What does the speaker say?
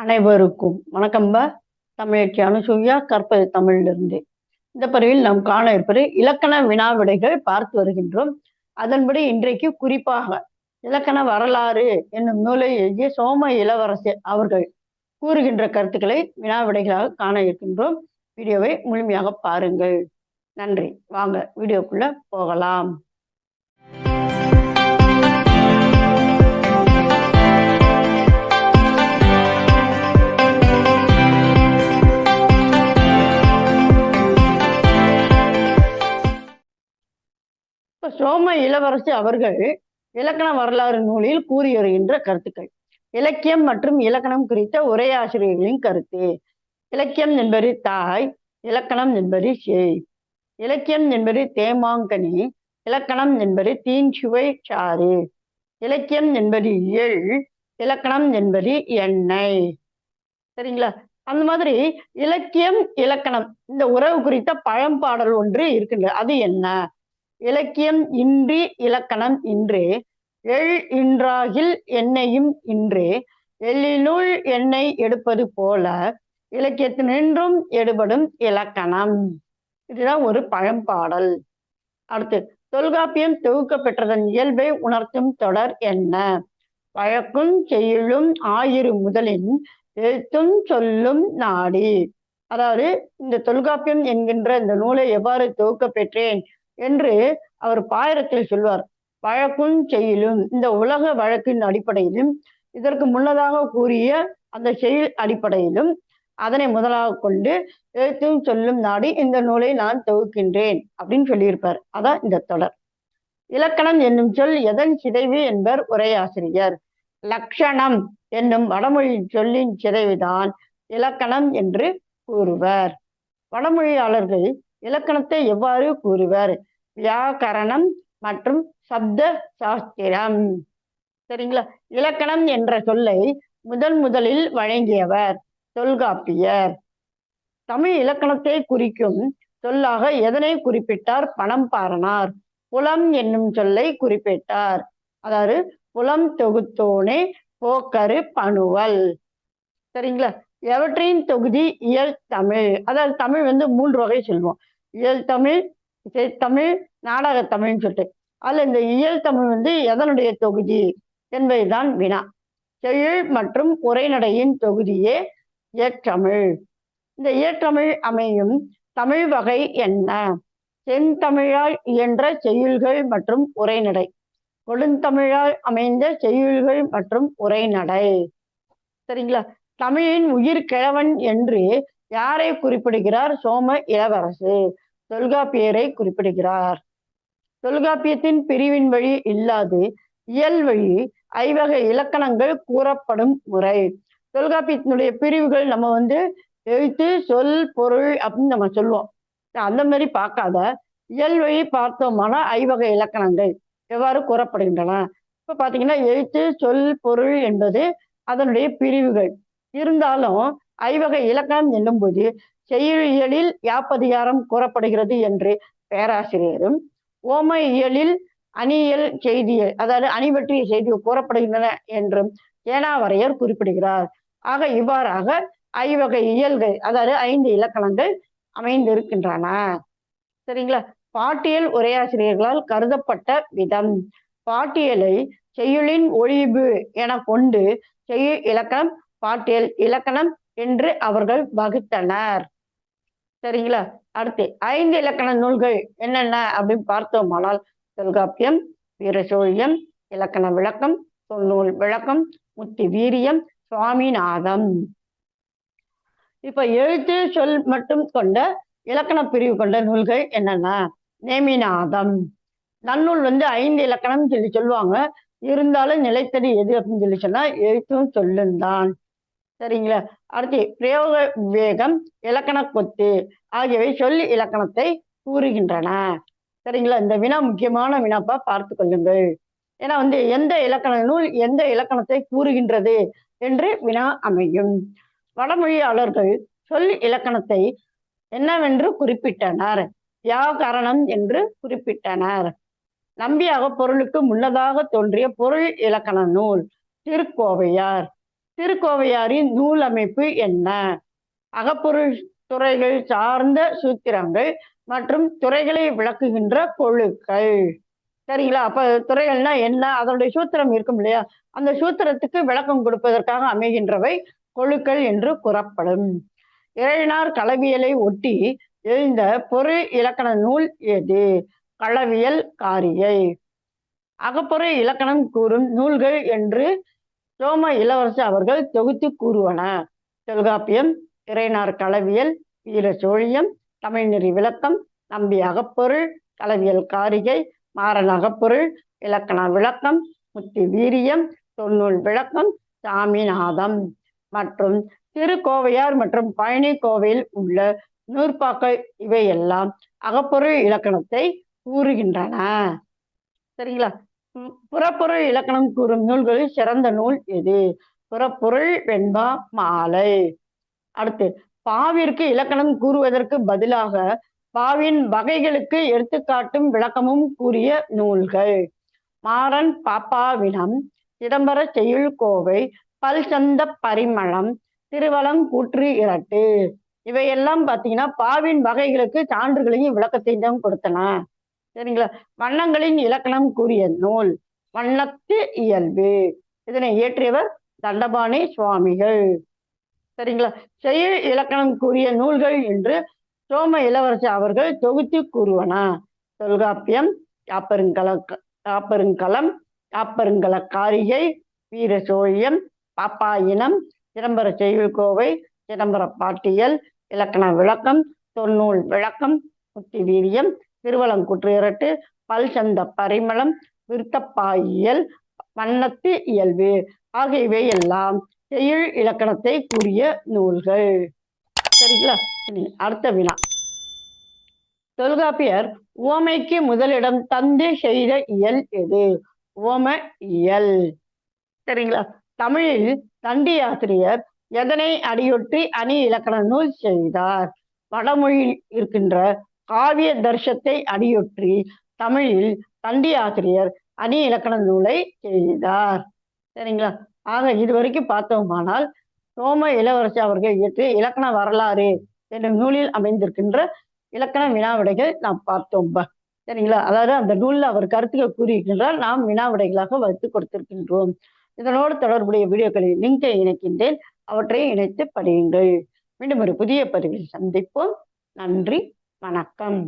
அனைவருக்கும் வணக்கம்பா தமிழச்சி அனுசூயா கற்பது தமிழிலிருந்து. இந்த பதிவில் நாம் காண இருப்பது இலக்கண வினாவிடைகள் பார்த்து வருகின்றோம். அதன்படி இன்றைக்கு குறிப்பாக இலக்கண வரலாறு என்னும் நூலை எழுதிய சோம இளவரசர் அவர்கள் கூறுகின்ற கருத்துக்களை வினாவிடைகளாக காண இருக்கின்றோம். வீடியோவை முழுமையாக பாருங்கள். நன்றி. வாங்க வீடியோக்குள்ள போகலாம். சோம இளவரசி அவர்கள் இலக்கண வரலாறு நூலில் கூறி வருகின்ற கருத்துக்கள். இலக்கியம் மற்றும் இலக்கணம் குறித்த உரையாசிரியர்களின் கருத்து. இலக்கியம் என்பது தாய் இலக்கணம் என்பது சேய். இலக்கியம் என்பது தேமாங்கனி இலக்கணம் என்பது தீன் சுவை சாறு. இலக்கியம் என்பது இயல் இலக்கணம் என்பது எண்ணெய். சரிங்களா? அந்த மாதிரி இலக்கியம் இலக்கணம் இந்த உறவு குறித்த பழம்பாடல் ஒன்று இருக்கின்றது அது என்ன? இலக்கியம் இன்றி இலக்கணம் இன்றே எள் இன்றாகில் எண்ணெயும் இன்றே எள்ளினுள் எண்ணெய் எடுப்பது போல இலக்கியத்தினின்றும் எடுபடும் இலக்கணம். இதுதான் ஒரு பழம்பாடல். அடுத்து தொல்காப்பியம் தொகுக்க பெற்றதன் இயல்பை உணர்த்தும் தொடர் என்ன? வழக்கும் செயலும் ஆயிரு முதலின் எழுத்தும் சொல்லும் நாடி. அதாவது இந்த தொல்காப்பியம் என்கின்ற இந்த நூலை எவ்வாறு தொகுக்க பெற்றேன்? என்று அவர் பாயிரத்தில் சொல்வார். வழக்கும் செயலும் இந்த உலக வழக்கின் அடிப்படையிலும் இதற்கு முன்னதாக கூறிய அந்த செயல் அடிப்படையிலும் அதனை முதலாக கொண்டு எழுத்தும் சொல்லும் நாடி இந்த நூலை நான் தொகுக்கின்றேன் அப்படின்னு சொல்லியிருப்பார். அதான் இந்த தொடர். இலக்கணம் என்னும் சொல் எதன் சிதைவு என்பர் உரையாசிரியர் லக்ஷணம் என்னும் வடமொழி சொல்லின் சிதைவுதான் இலக்கணம் என்று கூறுவர். வடமொழியாளர்கள் இலக்கணத்தை எவ்வாறு கூறுவர்? வியாக்கரணம் மற்றும் சப்த சாஸ்திரம். சரிங்களா? இலக்கணம் என்ற சொல்லை முதன் முதலில் வழங்கியவர் தொல்காப்பியர். தமிழ் இலக்கணத்தை குறிக்கும் சொல்லாக எதனை குறிப்பிட்டார்? பணம் பாரனார். புலம் என்னும் சொல்லை குறிப்பிட்டார். அதாவது புலம் தொகுத்தோனே போக்கரு பணுவல். சரிங்களா? எவற்றின் தொகுதி இயல் தமிழ்? அதாவது தமிழ் வந்து மூன்று வகை சொல்லுவோம். இயல் தமிழ் தமிழ் நாடக தமிழ்னு சொல்லிட்டு. அதில் இந்த இயல் தமிழ் வந்து எதனுடைய தொகுதி என்பதுதான் வினா. செயல் மற்றும் உரைநடையின் தொகுதியே இயற்றமிழ் இந்த இயற்றமிழ் அமையும் தமிழ் வகை என்ன? செந்தமிழால் இயன்ற செய்யுள்கள் மற்றும் உரைநடை. கொடுந்தமிழால் அமைந்த செய்யுள்கள் மற்றும் உரைநடை. சரிங்களா? தமிழின் உயிர் கிழவன் என்று யாரை குறிப்பிடுகிறார்? சோம இளவரசு. தொல்காப்பியரை குறிப்பிடுகிறார். தொல்காப்பியத்தின் பிரிவின் வழி இல்லாது இயல் வழி ஐவகை இலக்கணங்கள் கூறப்படும் முறை. தொல்காப்பியத்தினுடைய பிரிவுகள் நம்ம வந்து எழுத்து சொல் பொருள் அப்படின்னு நம்ம சொல்லுவோம். அந்த மாதிரி பார்க்காத இயல் வழி பார்த்தோம்னா ஐவகை இலக்கணங்கள் எவ்வாறு கூறப்படுகின்றன? இப்ப பாத்தீங்கன்னா எழுத்து சொல் பொருள் என்பது அதனுடைய பிரிவுகள். இருந்தாலும் ஐவகை இலக்கணம் என்னும்போது செய்யுளியலில் யாப்பதிகாரம் கூறப்படுகிறது என்று பேராசிரியரும் ஓம இயலில் அணியல் செய்தியல் அதாவது அணி பற்றிய செய்தி கூறப்படுகின்றன என்றும் ஏனாவரையர் குறிப்பிடுகிறார். ஆக இவ்வாறாக ஐவகை இயல்கள் அதாவது ஐந்து இலக்கணங்கள் அமைந்திருக்கின்றன. சரிங்களா? பாட்டியல் உரையாசிரியர்களால் கருதப்பட்ட விதம். பாட்டியலை செய்யுளின் ஒழிவு என கொண்டு செய்யுள் இலக்கணம் பாட்டியல் இலக்கணம் என்று அவர்கள் வகுத்தனர். சரிங்களா? அடுத்து ஐந்து இலக்கண நூல்கள் என்னென்ன அப்படின்னு பார்த்தோமானால் தொல்காப்பியம் வீரசோழியம் இலக்கண விளக்கம் தொல்நூல் விளக்கம் முத்தி வீரியம் சுவாமிநாதம் இப்ப எழுத்து சொல் மட்டும் கொண்ட இலக்கண பிரிவு கொண்ட நூல்கள் என்னென்ன? நேமிநாதம் நன்னூல் வந்து ஐந்து இலக்கணம் சொல்லி சொல்லுவாங்க. இருந்தாலும் நிலைத்தடி எது அப்படின்னு சொல்லி சொன்னா எழுத்தும் சொல்லும் தான் சரிங்களா? அடுத்து பிரயோக வேகம் இலக்கண கொத்து ஆகியவை சொல் இலக்கணத்தை கூறுகின்றன. சரிங்களா? இந்த வினா முக்கியமான வினாப்பா பார்த்து கொள்ளுங்கள். ஏன்னா வந்து எந்த இலக்கண நூல் எந்த இலக்கணத்தை கூறுகின்றது என்று வினா அமையும். வடமொழியாளர்கள் சொல் இலக்கணத்தை என்னவென்று குறிப்பிட்டனர்? வியாகரணம் என்று குறிப்பிட்டனர். நம்பியாக பொருளுக்கு முன்னதாக தோன்றிய பொருள் இலக்கண நூல் திருக்கோவையார். திருக்கோவையாரின் நூல் அமைப்பு என்ன? அகப்பொருள் துறைகள் சார்ந்த சூத்திரங்கள் மற்றும் துறைகளை விளக்குகின்ற கொழுக்கள். சரிங்களா? அப்ப துறைகள்னா என்ன? அதனுடைய சூத்திரம் இருக்கும் இல்லையா? அந்த சூத்திரத்துக்கு விளக்கம் கொடுப்பதற்காக அமைகின்றவை கொழுக்கள் என்று கூறப்படும். இறையினார் களவியலை ஒட்டி எழுந்த பொருள் இலக்கண நூல் எது? களவியல் காரியை. அகப்பொருள் இலக்கணம் கூறும் நூல்கள் என்று சோம இளவரசு அவர்கள் தொகுத்து கூறுவன தொல்காப்பியம் இறைனார் களவியல் வீர சோழியம் தமிழ்நெறி விளக்கம் நம்பி அகப்பொருள் களவியல் காரிகை மாறன் அகப்பொருள் இலக்கண விளக்கம் முத்தி வீரியம் தொன்னூல் விளக்கம் சாமிநாதம். மற்றும் திருக்கோவையார் மற்றும் பழனி கோவையில் உள்ள நூற்பாக்கள் இவையெல்லாம் அகப்பொருள் இலக்கணத்தை கூறுகின்றன. சரிங்களா? புறப்பொருள் இலக்கணம் கூறும் நூல்களில் சிறந்த நூல் எது? புறப்பொருள் வெண்பா மாலை. அடுத்து பாவிற்கு இலக்கணம் கூறுவதற்கு பதிலாக பாவின் வகைகளுக்கு எடுத்துக்காட்டும் விளக்கமும் கூறிய நூல்கள். மாறன் பாப்பாவினம் சிதம்பர செய்யுள் கோவை பல்சந்த பரிமளம் திருவளம் கூற்று இரட்டு. இவையெல்லாம் பார்த்தீங்கன்னா பாவின் வகைகளுக்கு சான்றுகளையும் விளக்கத்தையும் தான் கொடுத்தன. சரிங்களா? வண்ணங்களின் இலக்கணம் கூறிய நூல் வண்ணத்து இயல்பு. இதனை இயற்றியவர் தண்டபாணி சுவாமிகள். சரிங்களா? செயல் இலக்கணம் கூறிய நூல்கள் என்று சோம இளவரசி அவர்கள் தொகுத்து கூறுவன. தொல்காப்பியம் காப்பருங்கல காப்பருங்கலம் காப்பருங்கல காரிகை வீர சோழியம் பாப்பாயினம் சிதம்பர செய்யுள்கோவை சிதம்பர பாட்டியல் இலக்கண விளக்கம் தொன்னூல் விளக்கம் முத்தி வீரியம் திருவலங்குற்று இரட்டு பல்சந்த பரிமளம் விருத்தப்பாயியல் வண்ணத்து இயல்பு ஆகியவை எல்லாம் செயல் இலக்கணத்தை கூறிய நூல்கள். சரிங்களா? இனி அடுத்த வினா. தொல்காப்பியர் உவமைக்கு முதலிடம் தந்து செய்த இயல் எது? ஓம இயல். சரிங்களா? தமிழில் தண்டி ஆசிரியர் எதனை அடியொற்றி அணி இலக்கண நூல் செய்தார்? வடமொழியில் இருக்கின்ற காவிய தர்ஷத்தை அடியொற்றி தமிழில் தண்டி ஆசிரியர் அணி இலக்கண நூலை செய்தார் சரிங்களா? ஆக இதுவரைக்கும் பார்த்தோமானால் சோம இளவரசி அவர்கள் இயற்றிய இலக்கண வரலாறு என்ற நூலில் அமைந்திருக்கின்ற இலக்கண வினாவிடைகள் நாம் பார்த்தோம். சரிங்களா? அதாவது அந்த நூலில் அவர் கருத்துக்கள் கூறியிருக்கின்றால் நாம் வினாவிடைகளாக வைத்து கொடுத்திருக்கின்றோம். இதனோடு தொடர்புடைய வீடியோக்களில் லிங்கை இணைக்கின்றேன். அவற்றை இணைத்து படியுங்கள். மீண்டும் ஒரு புதிய பதிவில் சந்திப்போம். நன்றி. வணக்கம்